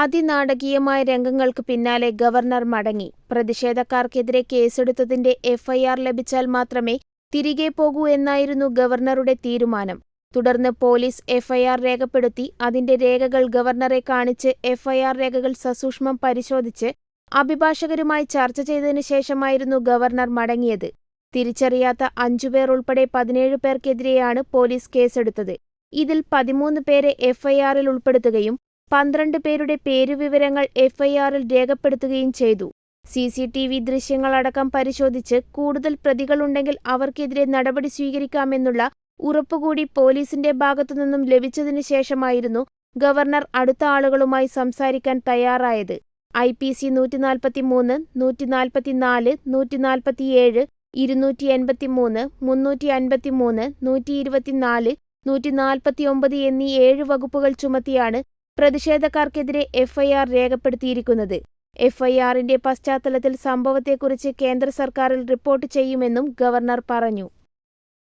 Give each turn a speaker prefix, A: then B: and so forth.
A: അതിനാടകീയമായ രംഗങ്ങൾക്ക് പിന്നാലെ ഗവർണർ മടങ്ങി. പ്രതിഷേധക്കാർക്കെതിരെ കേസെടുത്തതിന്റെ എഫ്ഐആർ ലഭിച്ചാൽ മാത്രമേ തിരികെ പോകൂ എന്നായിരുന്നു ഗവർണറുടെ തീരുമാനം. തുടർന്ന് പോലീസ് എഫ്ഐആർ രേഖപ്പെടുത്തി. അതിന്റെ രേഖകൾ ഗവർണറെ കാണിച്ച് എഫ്ഐആർ രേഖകൾ സസൂക്ഷ്മം പരിശോധിച്ച് അഭിഭാഷകരുമായി ചർച്ച ചെയ്തതിനു ശേഷമായിരുന്നു ഗവർണർ മടങ്ങിയത്. തിരിച്ചറിയാത്ത അഞ്ചുപേർ ഉൾപ്പെടെ പതിനേഴ് പേർക്കെതിരെയാണ് പോലീസ് കേസെടുത്തത്. ഇതിൽ പതിമൂന്ന് പേരെ എഫ്ഐആറിൽ ഉൾപ്പെടുത്തുകയും പന്ത്രണ്ട് പേരുടെ പേരുവിവരങ്ങൾ എഫ്ഐആറിൽ രേഖപ്പെടുത്തുകയും ചെയ്തു. സി സി ടി വി ദൃശ്യങ്ങളടക്കം പരിശോധിച്ച് കൂടുതൽ പ്രതികളുണ്ടെങ്കിൽ അവർക്കെതിരെ നടപടി സ്വീകരിക്കാമെന്നുള്ള ഉറപ്പുകൂടി പോലീസിന്റെ ഭാഗത്തുനിന്നും ലഭിച്ചതിനു ശേഷമായിരുന്നു ഗവർണർ അടുത്ത ആളുകളുമായി സംസാരിക്കാൻ തയ്യാറായത്. ഐ പി സി നൂറ്റിനാൽപ്പത്തിമൂന്ന് നൂറ്റിനാൽപ്പത്തിനാല് നൂറ്റിനാൽപ്പത്തിയേഴ് ഇരുന്നൂറ്റി എൺപത്തിമൂന്ന് മുന്നൂറ്റി അൻപത്തിമൂന്ന് നൂറ്റി ഇരുപത്തിനാല് നൂറ്റിനാൽപ്പത്തിയൊമ്പത് എന്നീ ഏഴ് വകുപ്പുകൾ ചുമത്തിയാണ് പ്രതിഷേധക്കാർക്കെതിരെ എഫ്ഐആർ രേഖപ്പെടുത്തിയിരിക്കുന്നത്. എഫ്ഐആറിന്റെ പശ്ചാത്തലത്തിൽ സംഭവത്തെക്കുറിച്ച് കേന്ദ്ര സർക്കാരിൽ റിപ്പോർട്ട് ചെയ്യുമെന്നും ഗവർണർ പറഞ്ഞു.